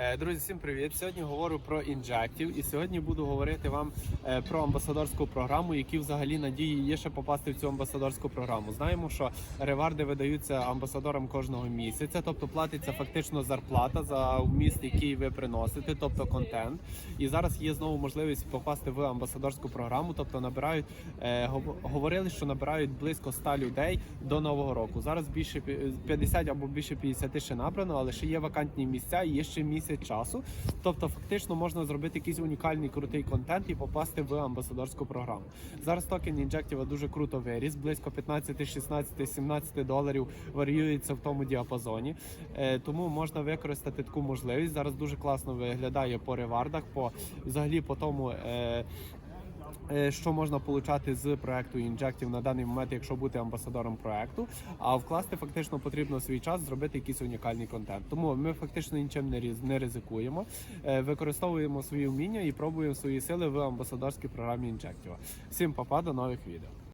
Е, Друзі, всім привіт! Сьогодні говорю про інжектів, і сьогодні буду говорити вам е, про амбасадорську програму, які взагалі надії є ще попасти в цю амбасадорську програму. Знаємо, що реварди видаються амбасадорам кожного місяця, тобто платиться фактично зарплата за вміст, який ви приносите, тобто контент. І зараз є знову можливість попасти в амбасадорську програму, тобто набирають е, говорили, що набирають близько 100 людей до нового року. Зараз більше пі- 50 або більше 50 ще набрано, але ще є вакантні місця і є ще місяць часу. Тобто, фактично можна зробити якийсь унікальний крутий контент і попасти в амбасадорську програму. Зараз токен інжектіва дуже круто виріс, близько 15, 16, 17 доларів варіюється в тому діапазоні. Е, тому можна використати таку можливість. Зараз дуже класно виглядає по ревардах, по взагалі по тому. Е, що можна получати з проекту інжектів на даний момент, якщо бути амбасадором проекту, а вкласти фактично потрібно свій час зробити якийсь унікальний контент. Тому ми фактично нічим не не ризикуємо, е, використовуємо свої вміння і пробуємо свої сили в амбасадорській програмі інжектіва. Всім папа, до нових відео.